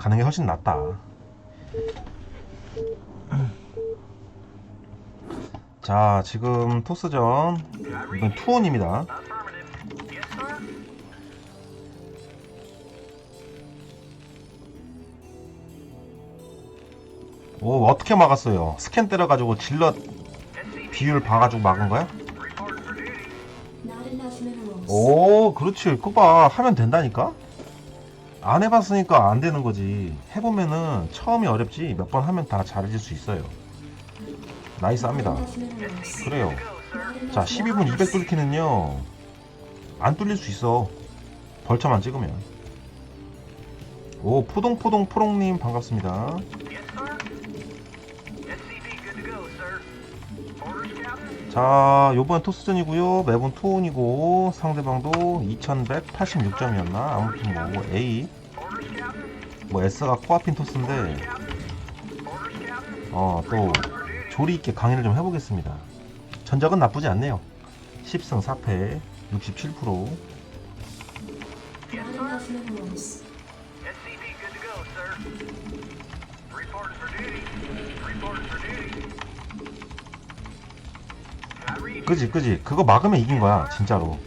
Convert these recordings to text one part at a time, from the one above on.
가는 게 훨씬 낫다. 자, 지금 토스전 이번 투혼입니다. 오, 어떻게 막았어요? 스캔 때려가지고 질럿 비율 봐가지고 막은 거야? 오, 그렇지. 그거 봐. 하면 된다니까? 안 해봤으니까 안 되는 거지. 해보면은 처음이 어렵지. 몇 번 하면 다 잘해질 수 있어요. 나이스 합니다. Not enough minerals. 그래요. 자, 12분 200 뚫기는요. 안 뚫릴 수 있어. 벌처만 찍으면. 오, 포동포동 포롱님 반갑습니다. 자, 요번 토스전이고요. 매번 투혼이고 상대방도 2186점이었나? 아무튼 뭐 A 뭐 S가 코앞인 토스인데 어, 또 조리 있게 강의를 좀 해보겠습니다. 전적은 나쁘지 않네요. 10승 4패 67% Not enough minerals. SCV good to go, sir. Reporting for duty. Reporting for duty. I read you. 그지 그지 그거 막으면 이긴 거야 진짜로.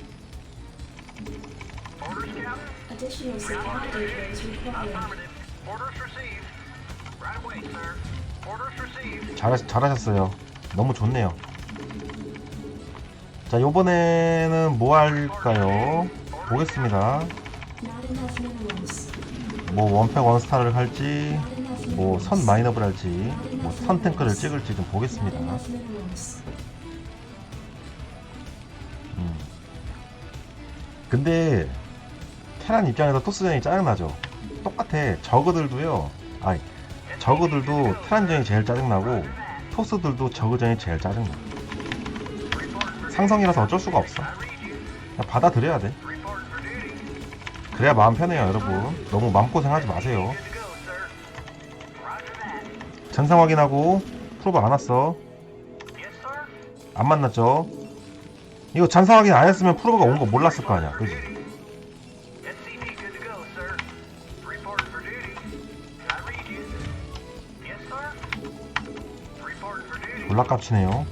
Additional supply depots required. 잘, 잘하셨어요 너무 좋네요 자 요번에는 뭐 할까요 보겠습니다. 뭐 원팩 원스타를 할지 뭐. 선 마이너블 할지 뭐 선 탱크를 찍을지 좀 보겠습니다. 음. 근데 테란 입장에서 토스전이 짜증나죠. 똑같아. 저그들도요. 아니 저그들도 테란전이 제일 짜증나고 토스들도 저그전이 제일 짜증나. 상성이라서 어쩔 수가 없어. 그냥 받아들여야 돼. 그래야 마음 편해요, 여러분. 너무 마음고생하지 마세요. 전상 확인하고 프로브 안 왔어. 안 만났죠. 이거 잔상 확인 안 했으면 프로브가 온 거 몰랐을 거 아니야. 그지? 졸라 깝치네요.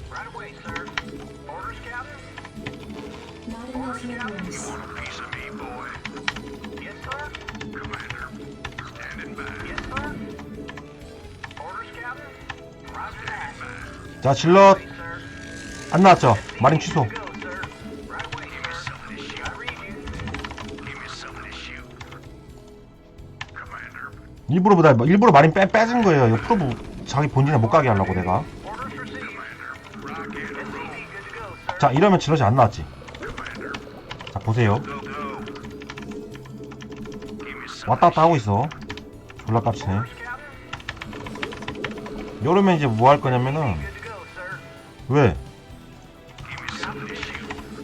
자, 질럿. 안 나왔죠? 마린 취소. 일부러 보다 일부러 마린 빼 빼준 거예요. 프로브 자기 본진에 못 가게 하려고 내가. 자, 이러면 질럿이 안 나왔지. 자, 보세요. 왔다 갔다 하고 있어. 졸라 깝치네. 이러면 이제 뭐 할 거냐면은. 왜?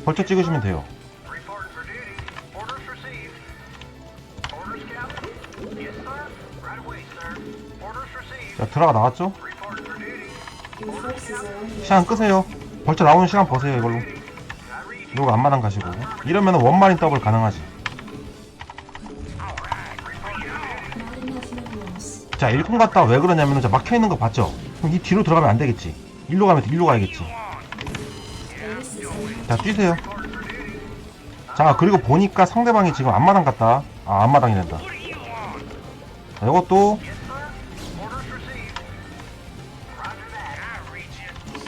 벌쳐 찍으시면 돼요. 자, 들어가 나왔죠? 시간 끄세요. 벌쳐 나오는 시간 버세요, 이걸로. 그리고 앞마당 가시고. 이러면은 원마린 더블 가능하지. 자, 1콩 갔다 왜 그러냐면은 저 막혀 있는 거 봤죠? 그럼 이 뒤로 들어가면 안 되겠지. 일로 가면 일로 가야겠지. 자, 뛰세요. 자, 그리고 보니까 상대방이 지금 앞마당 갔다. 아, 앞마당이 된다. 자, you.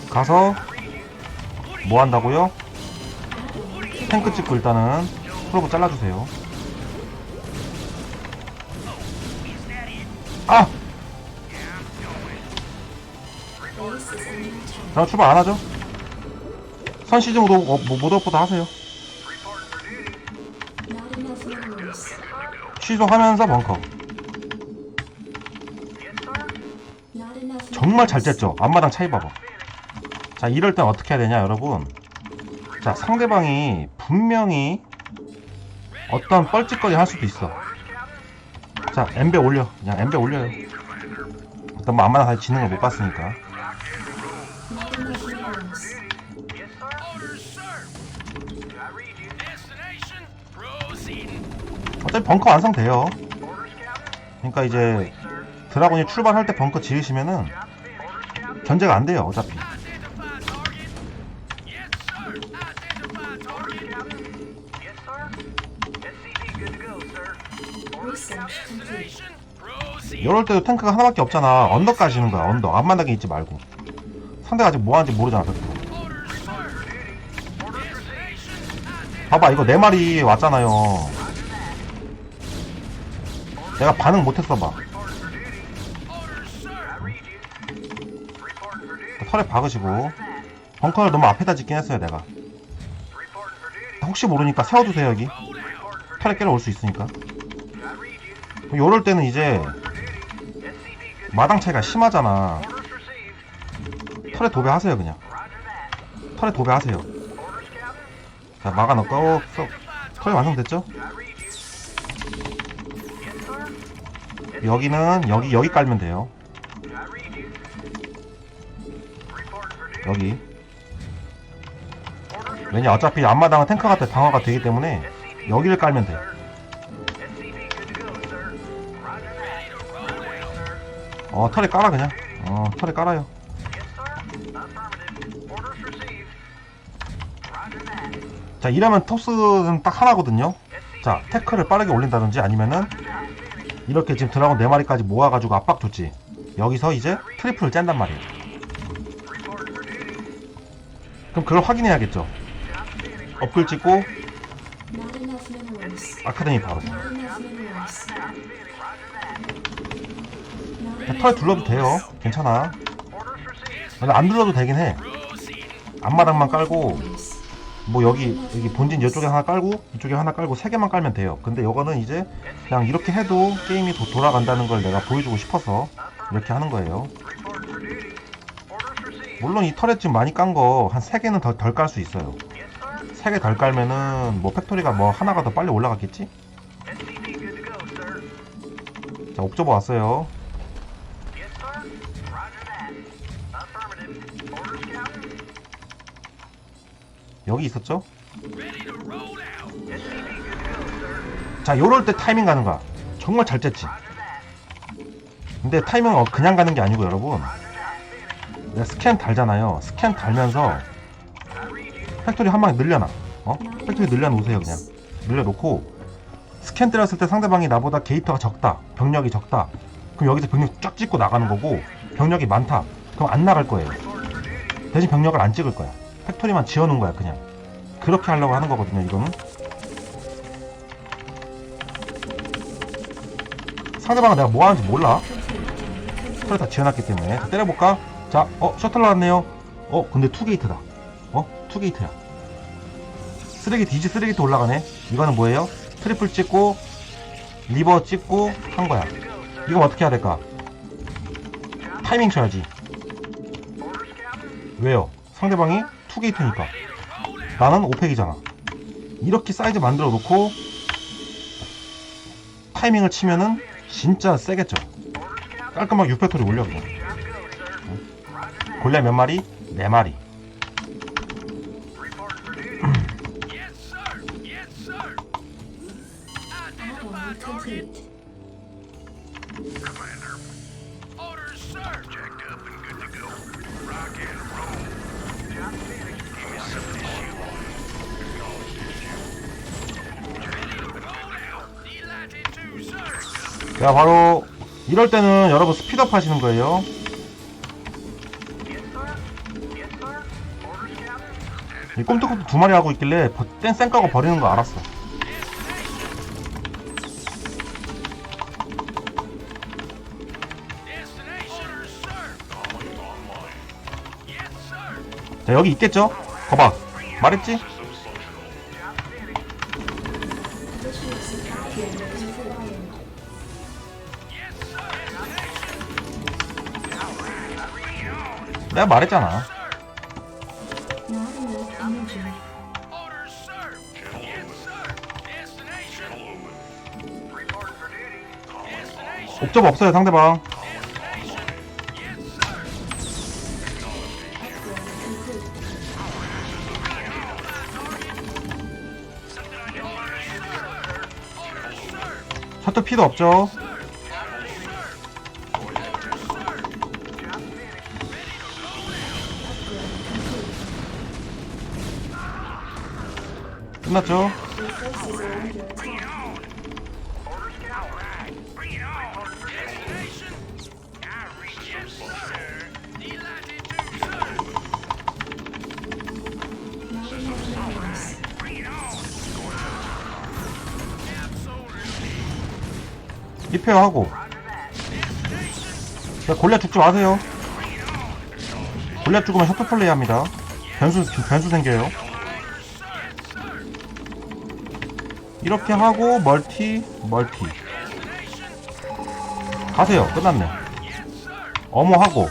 가서 뭐 한다고요? 탱크 찍고 일단은 프로브 잘라주세요. 아! 자, 출발 안 하죠? 선 시즌 모드, 어, 뭐, 모드보다 하세요. 취소하면서 벙커. 정말 잘. 쨌죠? 앞마당 차이 봐봐. 자, 이럴 땐 어떻게 해야 되냐, 여러분? 자, 상대방이 분명히 어떤 뻘짓거리 할 수도 있어. 자, 엠베 올려. 그냥 엠베 올려요. 일단 뭐 앞마당 다시 걸못 봤으니까. 어차피 벙커 완성돼요. 그러니까 이제 드라곤이 출발할 때 벙커 지으시면은 견제가 안 돼요 어차피 이럴 때도 탱크가 하나밖에 없잖아 언덕 가시는 거야 언덕 앞마당에 있지 말고 상대가 아직 뭐 하는지 모르잖아. Destination. 봐봐 이거 네 마리 왔잖아요 내가 반응 못했어 봐. 털에 박으시고 벙커를 너무 앞에다 짓긴 했어요 내가. 혹시 모르니까 세워두세요 여기 털에 깨러 올 수 있으니까 요럴 때는 이제. 마당 차이가 심하잖아. 털에 도배하세요 그냥. 털에 도배하세요. 자 막아놓고 어, 써. 털이 완성됐죠? 여기는 여기 여기 깔면 돼요. 여기. 왜냐 어차피 앞마당은 탱크가 때 방어가 되기 때문에 여기를 깔면 돼 어 털에 깔아 그냥 어 털에 깔아요. 자 이러면 토스는 딱 하나거든요 자 태클을 빠르게 올린다든지 아니면은 이렇게 지금 드라곤 4마리까지 모아가지고 압박 줬지 여기서 이제 트리플을 짠단 말이에요. 그럼 그걸 확인해야겠죠 업글 찍고. 아카데미 바로 enough 둘러도 돼요. 괜찮아. 근데 안 둘러도 되긴 해. 앞마당만 깔고. 뭐 여기 여기 본진 이쪽에 하나 깔고 이쪽에 하나 깔고 세 개만 깔면 돼요 근데 이거는 이제 그냥 이렇게 해도 게임이 도- 돌아간다는 걸 내가 보여주고 싶어서 이렇게 하는 거예요. 물론 이 털에 지금 많이 깐 거 한 세 개는 덜 깔 수 있어요. 세 개 덜 깔면은 뭐 팩토리가 뭐 하나가 더 빨리 올라갔겠지? 자 옵저버 왔어요 여기 있었죠? 자 요럴 때 타이밍 가는 거야. 정말 잘 쨌지. 근데 타이밍은 어- 그냥 가는 게 아니고 여러분. 스캔 달잖아요. 스캔 달면서. 팩토리 한 방에 늘려놔. 어? 팩토리 늘려놓으세요 그냥. 늘려놓고. 스캔 때렸을 때 상대방이 나보다 게이터가 적다. 병력이 적다. 그럼 여기서 병력 쫙 찍고 나가는 거고 병력이 많다 그럼 안 나갈 거예요 대신 병력을 안 찍을 거야 팩토리만 지어놓은 거야 그냥 그렇게 하려고 하는 거거든요 이거는 상대방은 내가 뭐 하는지 몰라 털에 다 지어놨기 때문에 자, 때려볼까? 자, 어 셔틀 나왔네요 어 근데 투게이트다 어? 투게이트야 쓰레기트 이제 쓰레기트 올라가네 이거는 뭐예요? 트리플 찍고 리버 찍고 한 거야 이거 어떻게 해야 될까? 타이밍 쳐야지. 왜요? 상대방이 투게이트니까. 나는 오펙이잖아. 이렇게 사이즈 만들어 놓고 타이밍을 치면은 진짜 세겠죠. 깔끔하게 6팩토리 올려 그냥. 골레 몇 마리? 4마리 자 바로 이럴 때는 여러분 스피드업 하시는 거예요. 이 꼼짝꼼짝 두 마리 하고 있길래 버- 땡 쌩까고 버리는 거 알았어 자 여기 있겠죠? 거봐 말했지? 내가 말했잖아. 옵저버 없어요 상대방 저도 피도 없죠. 끝났죠? 리페어하고. 골리앗 죽지 마세요. 골리앗 죽으면 셔틀 플레이 합니다. 변수 변수 생겨요. 이렇게 하고 멀티 멀티. 가세요. 끝났네. 어머하고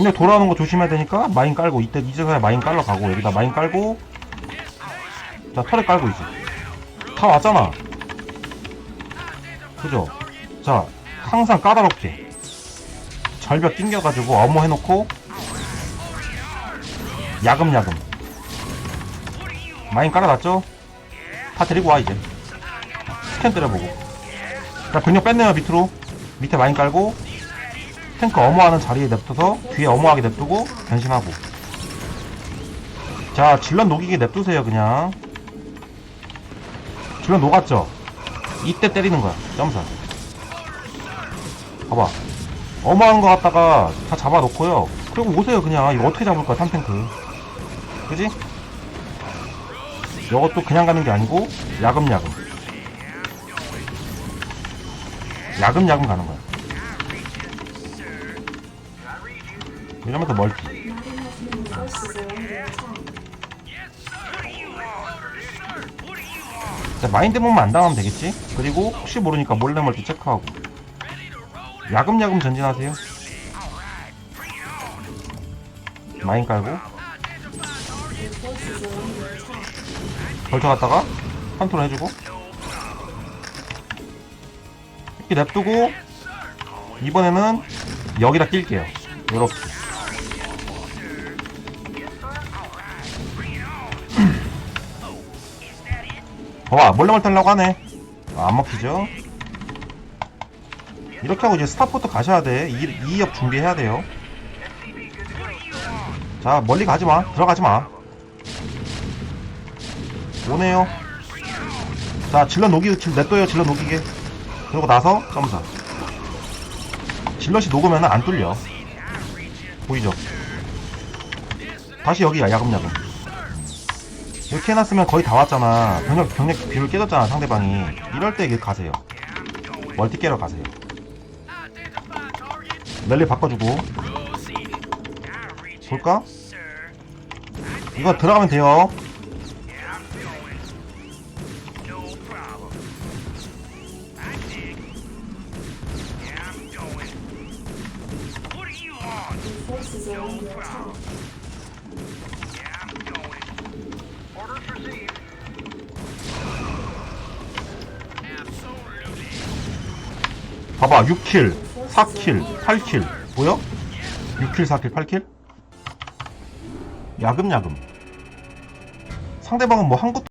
굉장히 돌아오는 거 조심해야 되니까 마인 깔고 이때 이제서야 마인 깔러 가고 여기다 마인 깔고 자 털에 깔고 이제. 다 왔잖아. 그죠? 자 항상 까다롭게. 절벽 낑겨가지고 어머 해놓고 야금야금. 마인 깔아놨죠? 다 데리고 와 이제. 스캔 때려보고. 자 병력 뺐네요 밑으로. 밑에 마인 깔고 탱크 어머하는 자리에 냅둬서 뒤에 어머하게 냅두고 변신하고. 자 질럿 녹이게 냅두세요 그냥. 질럿 녹았죠? 이때 때리는 거야 점사. 봐봐. 어머하는 거 갖다가 다 잡아놓고요. 그리고 오세요 그냥. 이거 어떻게 잡을 거야 탐탱크. 그지? 이것도 그냥 가는 게 아니고 야금야금. 야금야금 가는 거야 You want? 자, 마인드 몸만 안 당하면 되겠지? 그리고 혹시 모르니까 몰래 멀티 체크하고? 야금야금 전진하세요. 마인 깔고. 걸쳐갔다가 컨트롤 해주고 이렇게 냅두고 이번에는 여기다 낄게요 요렇게 봐봐 몰래 멀티 하려고 하네. 아, 안 먹히죠? 이렇게 하고 이제 스타포트 가셔야 돼. 2, 2업 준비해야 돼요. 자 멀리 가지마. 들어가지마. 오네요. 자 질러 녹이 질 냅둬요 질러 녹이게. 그러고 나서 점사. 질럿이 녹으면 안 뚫려. 보이죠? 다시 여기야 야금야금 이렇게 해놨으면 거의 다 왔잖아. 병력 병력 비율 깨졌잖아 상대방이. 이럴 때 이렇게 가세요. 멀티 깨러 가세요. 랠리 바꿔주고. 볼까? 이거 들어가면 돼요 봐봐. 6킬 4킬 8킬. 보여? 6킬 4킬 8킬? 야금야금. 상대방은 뭐 한 것도